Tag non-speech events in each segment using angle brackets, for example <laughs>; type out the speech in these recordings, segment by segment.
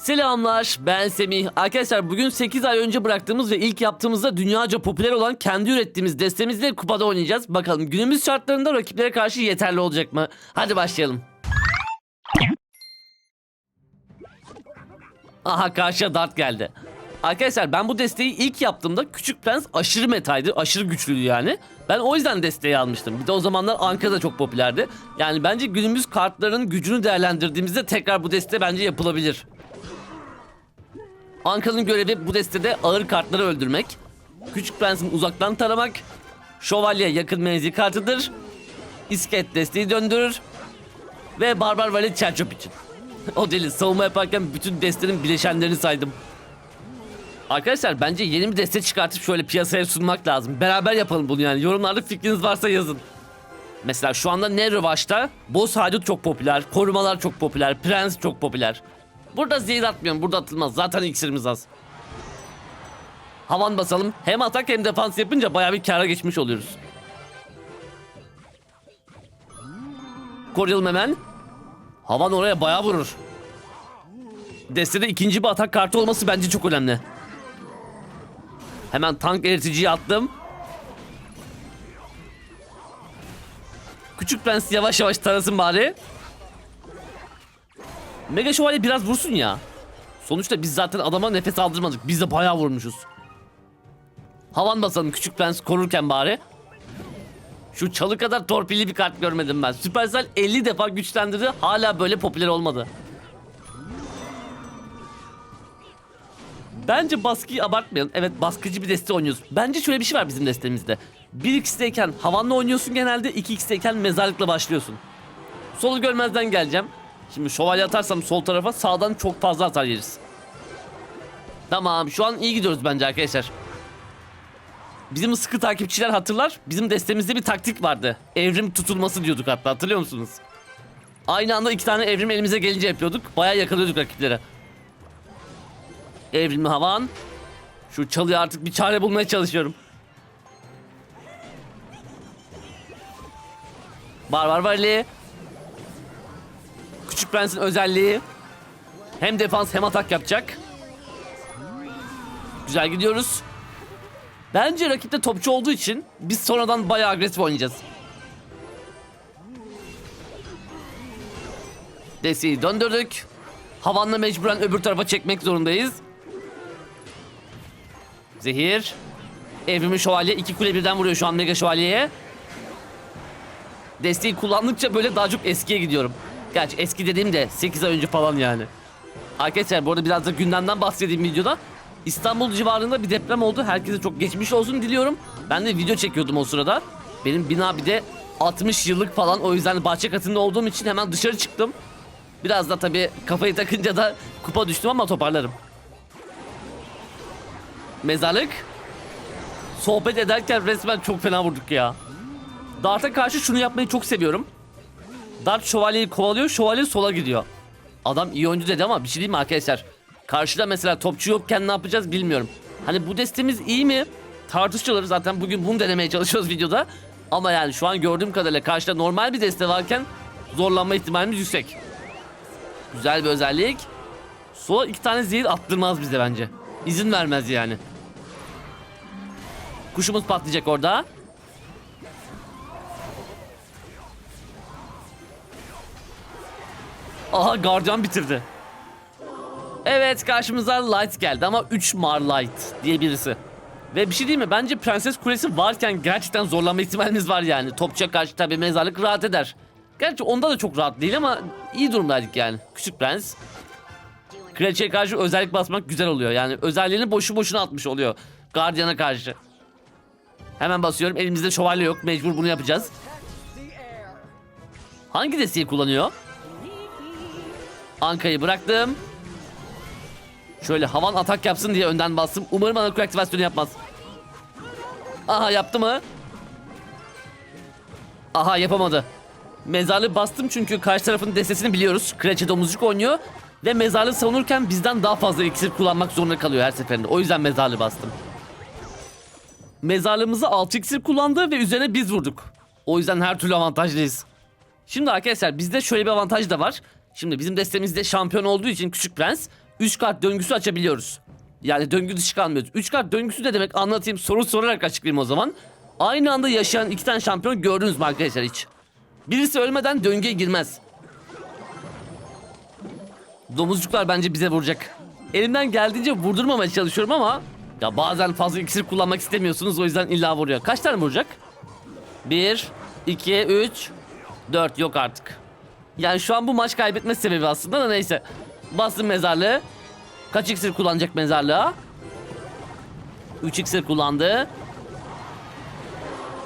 Selamlar ben Semih. Arkadaşlar bugün 8 ay önce bıraktığımız ve ilk yaptığımızda dünyaca popüler olan kendi ürettiğimiz destemizle kupada oynayacağız. Bakalım günümüz şartlarında rakiplere karşı yeterli olacak mı? Hadi başlayalım. Aha karşıya dart geldi. Arkadaşlar ben bu desteği ilk yaptığımda Küçük Prens aşırı metaydı. Aşırı güçlüydü yani. Ben o yüzden desteği almıştım. Bir de o zamanlar Ankara'da çok popülerdi. Yani bence günümüz kartların gücünü değerlendirdiğimizde tekrar bu deste bence yapılabilir. Ankara'nın görevi bu destede ağır kartları öldürmek. Küçük Prens'in uzaktan taramak. Şövalye yakın menzil kartıdır. İsket desteği döndürür. Ve Barbar Valet Çerçöp için. o deli savunma yaparken bütün destenin bileşenlerini saydım. Arkadaşlar bence yeni bir deste çıkartıp şöyle piyasaya sunmak lazım. Beraber yapalım bunu yani. Yorumlarda fikriniz varsa yazın. Mesela şu anda ne revaçta? Boss haydut çok popüler. Korumalar çok popüler. Prens çok popüler. Burada zehir atmıyorum. Burada atılmaz. Zaten iksirimiz az. Havan basalım. Hem atak hem defans yapınca bayağı bir kara geçmiş oluyoruz. Koruyalım hemen. Havan oraya bayağı vurur. Destede ikinci bir atak kartı olması bence çok önemli. Hemen tank eriticiyi attım. Küçük prens yavaş yavaş tarasın bari. Mega şövalye biraz vursun ya. Sonuçta biz zaten adama nefes aldırmadık. Biz de bayağı vurmuşuz. Havan basalım küçük prens korurken bari. Şu çalı kadar torpilli bir kart görmedim ben. Supercell 50 defa güçlendirdi. Hala böyle popüler olmadı. Bence baskıyı abartmayalım. Evet baskıcı bir deste oynuyoruz. Bence şöyle bir şey var bizim destemizde. 1x'teyken havanla oynuyorsun genelde. 2x'teyken mezarlıkla başlıyorsun. Solu görmezden geleceğim. Şimdi şövalye atarsam sol tarafa sağdan çok fazla atar yeriz. Tamam şu an iyi gidiyoruz bence arkadaşlar. Bizim sıkı takipçiler hatırlar. Bizim destemizde bir taktik vardı. Evrim tutulması diyorduk hatta hatırlıyor musunuz? Aynı anda iki tane evrim elimize gelince yapıyorduk. Bayağı yakalıyorduk rakiplere. Evrimli havan. Şu çalıya artık bir çare bulmaya çalışıyorum. Var var Küçük Prens'in özelliği. Hem defans hem atak yapacak. Güzel gidiyoruz. Bence rakipte topçu olduğu için biz sonradan bayağı agresif oynayacağız. Desteği döndürdük. Havanla mecburen öbür tarafa çekmek zorundayız. Zehir. Evrimi şövalye iki kule birden vuruyor şu an mega şövalyeye. Desteği kullandıkça böyle daha çok eskiye gidiyorum. Gerçi eski dediğim de 8 ay önce falan yani. Arkadaşlar bu arada biraz da gündemden bahsedeyim videoda. İstanbul civarında bir deprem oldu. Herkese çok geçmiş olsun diliyorum. Ben de video çekiyordum o sırada. Benim bina bir de 60 yıllık falan o yüzden bahçe katında olduğum için hemen dışarı çıktım. Biraz da tabii kafayı takınca da kupa düştüm ama toparlarım. Mezarlık. Sohbet ederken resmen çok fena vurduk ya. Dart'a karşı şunu yapmayı çok seviyorum. Dart şövalyeyi kovalıyor, şövalye sola gidiyor. Adam iyi oyuncu dedi ama bir şey değil mi arkadaşlar? Karşıda mesela topçu yokken ne yapacağız bilmiyorum. Hani bu destemiz iyi mi? Tartışılır zaten bugün bunu denemeye çalışıyoruz videoda. Ama yani şu an gördüğüm kadarıyla karşıda normal bir deste varken zorlanma ihtimalimiz yüksek. Güzel bir özellik. Sola iki tane zehir attırmaz bize bence. İzin vermez yani. Kuşumuz patlayacak orada. Aha gardiyan bitirdi. Evet karşımıza Light geldi ama 3 Mar Light diye birisi. Ve bir şey değil mi? Bence Prenses Kulesi varken gerçekten zorlanma ihtimalimiz var yani. Topçuya karşı tabii mezarlık rahat eder. Gerçi onda da çok rahat değil ama iyi durumdaydık yani. Küçük Prens. Kraliçeye karşı özellik basmak güzel oluyor. Yani özelliğini boşu boşuna atmış oluyor. Guardian'a karşı. Hemen basıyorum. Elimizde şövalye yok. Mecbur bunu yapacağız. Hangi desteği kullanıyor? Anka'yı bıraktım. Şöyle havan atak yapsın diye önden bastım. Umarım ana aktivasyonu yapmaz. Aha yaptı mı? Aha yapamadı. Mezarlığı bastım çünkü karşı tarafın destesini biliyoruz. Kraliçe domuzcuk oynuyor. Ve mezarlığı savunurken bizden daha fazla iksir kullanmak zorunda kalıyor her seferinde. O yüzden mezarlığı bastım. Mezarlığımızı 6 iksir kullandı ve üzerine biz vurduk. O yüzden her türlü avantajlıyız. Şimdi arkadaşlar bizde şöyle bir avantaj da var. Şimdi bizim destemizde şampiyon olduğu için Küçük Prens 3 kart döngüsü açabiliyoruz. Yani döngü dışı kalmıyoruz. 3 kart döngüsü ne demek anlatayım soru sorarak açıklayayım o zaman. Aynı anda yaşayan iki tane şampiyon gördünüz mü arkadaşlar hiç? Birisi ölmeden döngüye girmez. Domuzcuklar bence bize vuracak. Elimden geldiğince vurdurmamaya çalışıyorum ama ya bazen fazla iksir kullanmak istemiyorsunuz o yüzden illa vuruyor. Kaç tane vuracak? 1, 2, 3, 4 yok artık. Yani şu an bu maç kaybetme sebebi aslında da neyse. Bastım mezarlığı. Kaç iksir kullanacak mezarlığa? 3 iksir kullandı.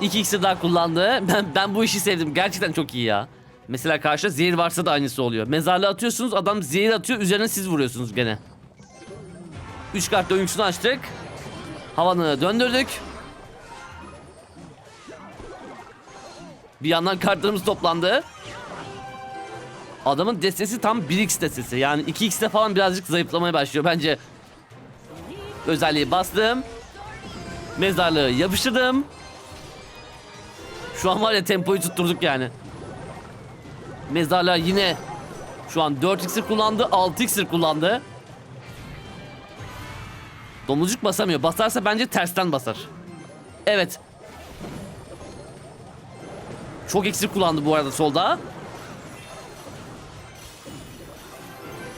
2 iksir daha kullandı. <laughs> Ben, ben bu işi sevdim. Gerçekten çok iyi ya. Mesela karşıda zehir varsa da aynısı oluyor. Mezarlığı atıyorsunuz adam zehir atıyor üzerine siz vuruyorsunuz gene. 3 kart döngüsünü açtık. Havanı döndürdük. Bir yandan kartlarımız toplandı. Adamın destesi tam 1x destesi. Yani 2x'te falan birazcık zayıflamaya başlıyor bence. Özelliği bastım. Mezarlığı yapıştırdım. Şu an var ya tempoyu tutturduk yani. Mezarlığa yine şu an 4 iksir kullandı, 6 iksir kullandı. Domuzcuk basamıyor. Basarsa bence tersten basar. Evet. Çok iksir kullandı bu arada solda.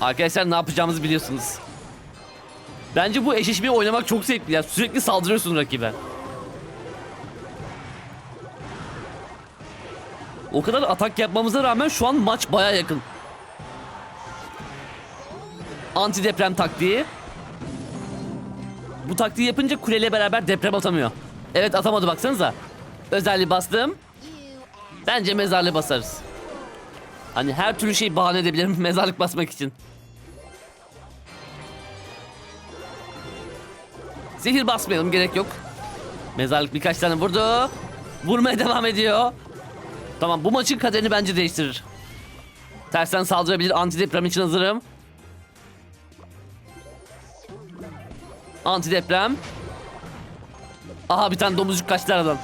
Arkadaşlar ne yapacağımızı biliyorsunuz. Bence bu eşleşmeyi oynamak çok zevkli ya. Sürekli saldırıyorsun rakibe. O kadar atak yapmamıza rağmen şu an maç baya yakın. Anti deprem taktiği. Bu taktiği yapınca kuleyle beraber deprem atamıyor. Evet atamadı baksanıza. Özelliği bastım. Bence mezarlığı basarız. Hani her türlü şey bahane edebilirim <laughs> mezarlık basmak için. Zehir basmayalım gerek yok. Mezarlık birkaç tane vurdu. Vurmaya devam ediyor. Tamam bu maçın kaderini bence değiştirir. Tersten saldırabilir antideprem için hazırım. Antideprem. Aha bir tane domuzcuk kaçtı aradan.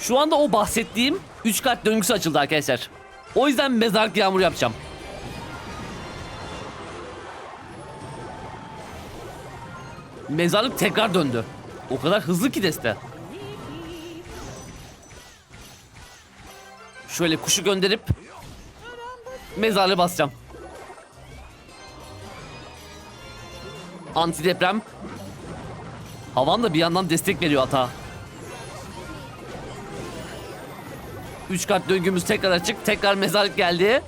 Şu anda o bahsettiğim 3 kart döngüsü açıldı arkadaşlar. O yüzden mezarlık yağmuru yapacağım. Mezarlık tekrar döndü. O kadar hızlı ki deste. Şöyle kuşu gönderip mezarlığı basacağım. Antideprem. Havan da bir yandan destek veriyor ata. 3 kart döngümüz tekrar açık. Tekrar mezarlık geldi.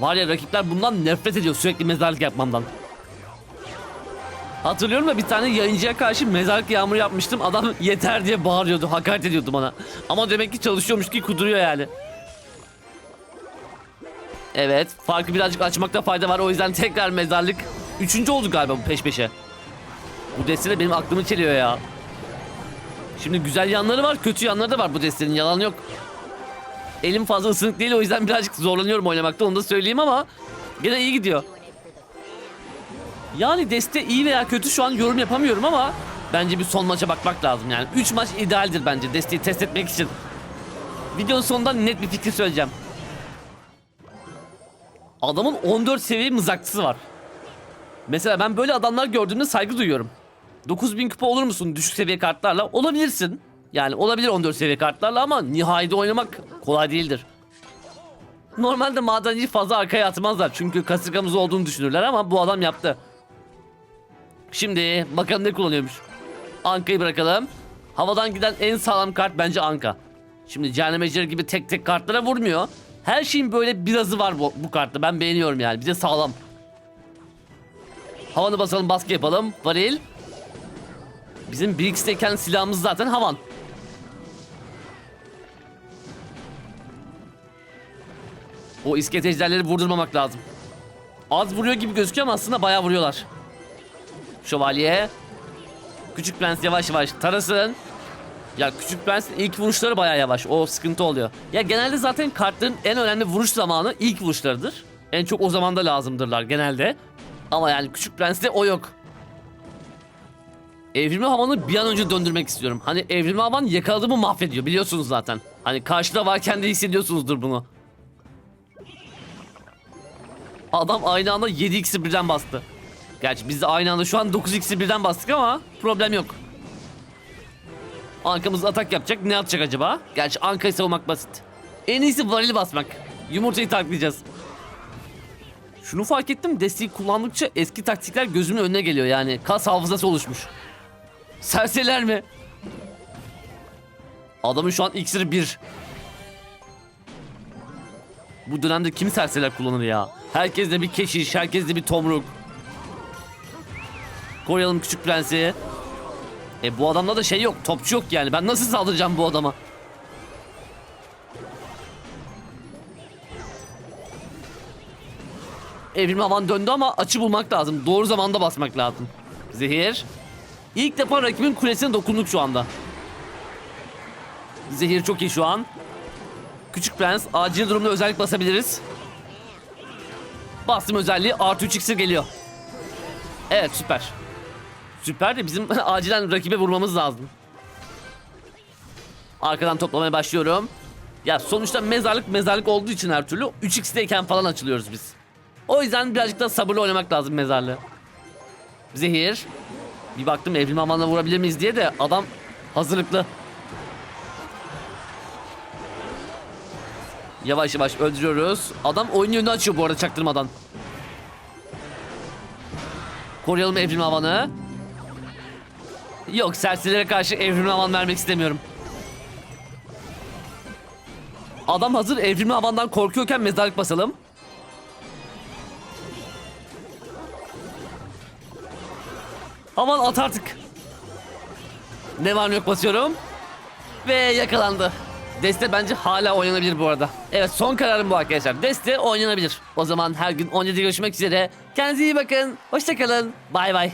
Var ya rakipler bundan nefret ediyor sürekli mezarlık yapmamdan. Hatırlıyorum da bir tane yayıncıya karşı mezarlık yağmuru yapmıştım. Adam <laughs> yeter diye bağırıyordu, hakaret ediyordu bana. Ama demek ki çalışıyormuş ki kuduruyor yani. Evet, farkı birazcık açmakta fayda var. O yüzden tekrar mezarlık. Üçüncü oldu galiba bu peş peşe. Bu destede benim aklımı çeliyor ya. Şimdi güzel yanları var, kötü yanları da var bu destenin. Yalan yok. Elim fazla ısınık değil o yüzden birazcık zorlanıyorum oynamakta onu da söyleyeyim ama gene iyi gidiyor. Yani deste iyi veya kötü şu an yorum yapamıyorum ama bence bir son maça bakmak lazım yani. 3 maç idealdir bence desteği test etmek için. Videonun sonunda net bir fikir söyleyeceğim. Adamın 14 seviye mızrakçısı var. Mesela ben böyle adamlar gördüğümde saygı duyuyorum. 9000 kupa olur musun düşük seviye kartlarla? Olabilirsin. Yani olabilir 14 seviye kartlarla ama nihayede oynamak kolay değildir. Normalde madenci fazla arkaya atmazlar çünkü kasırgamız olduğunu düşünürler ama bu adam yaptı. Şimdi bakalım ne kullanıyormuş. Anka'yı bırakalım. Havadan giden en sağlam kart bence Anka. Şimdi Cehennem Ejderi gibi tek tek kartlara vurmuyor. Her şeyin böyle birazı var bu, bu kartta. Ben beğeniyorum yani. Bir de sağlam. Havanı basalım baskı yapalım. Varil. Bizim 1x'teyken silahımız zaten havan. O iskelet ejderleri vurdurmamak lazım. Az vuruyor gibi gözüküyor ama aslında bayağı vuruyorlar. Şövalye. Küçük prens yavaş yavaş tarasın. Ya küçük prensin ilk vuruşları bayağı yavaş. O sıkıntı oluyor. Ya genelde zaten kartların en önemli vuruş zamanı ilk vuruşlarıdır. En çok o zamanda lazımdırlar genelde. Ama yani küçük prenste o yok. Evrimli havanı bir an önce döndürmek istiyorum. Hani evrimli havan yakaladığımı mahvediyor biliyorsunuz zaten. Hani karşıda varken de hissediyorsunuzdur bunu. Adam aynı anda 7 iksir birden bastı. Gerçi biz de aynı anda şu an 9 iksir birden bastık ama problem yok. Ankamız atak yapacak. Ne atacak acaba? Gerçi Anka'yı savunmak basit. En iyisi varili basmak. Yumurtayı taklayacağız. Şunu fark ettim. Desteği kullandıkça eski taktikler gözümün önüne geliyor yani. Kas hafızası oluşmuş. Serseriler mi? Adamın şu an iksiri 1. Bu dönemde kim serseriler kullanır ya? Herkes de bir keşiş, herkes de bir tomruk. Koruyalım küçük prensi. E bu adamda da şey yok, topçu yok yani. Ben nasıl saldıracağım bu adama? Evrim havan döndü ama açı bulmak lazım. Doğru zamanda basmak lazım. Zehir. İlk defa rakibin kulesine dokunduk şu anda. Zehir çok iyi şu an. Küçük prens acil durumda özellik basabiliriz. Bastım özelliği artı 3 iksir geliyor. Evet süper. Süper de bizim <laughs> acilen rakibe vurmamız lazım. Arkadan toplamaya başlıyorum. Ya sonuçta mezarlık mezarlık olduğu için her türlü 3x'teyken falan açılıyoruz biz. O yüzden birazcık da sabırlı oynamak lazım mezarlığı. Zehir. Bir baktım evrim amanla vurabilir miyiz diye de adam hazırlıklı. Yavaş yavaş öldürüyoruz. Adam oyun yönünü açıyor bu arada çaktırmadan. Koruyalım evrim havanı. Yok serserilere karşı evrim havan vermek istemiyorum. Adam hazır evrimli havandan korkuyorken mezarlık basalım. Havan at artık. Ne var yok basıyorum. Ve yakalandı. Deste bence hala oynanabilir bu arada. Evet son kararım bu arkadaşlar. Deste oynanabilir. O zaman her gün 17'de görüşmek üzere. Kendinize iyi bakın. Hoşçakalın. Bay bay.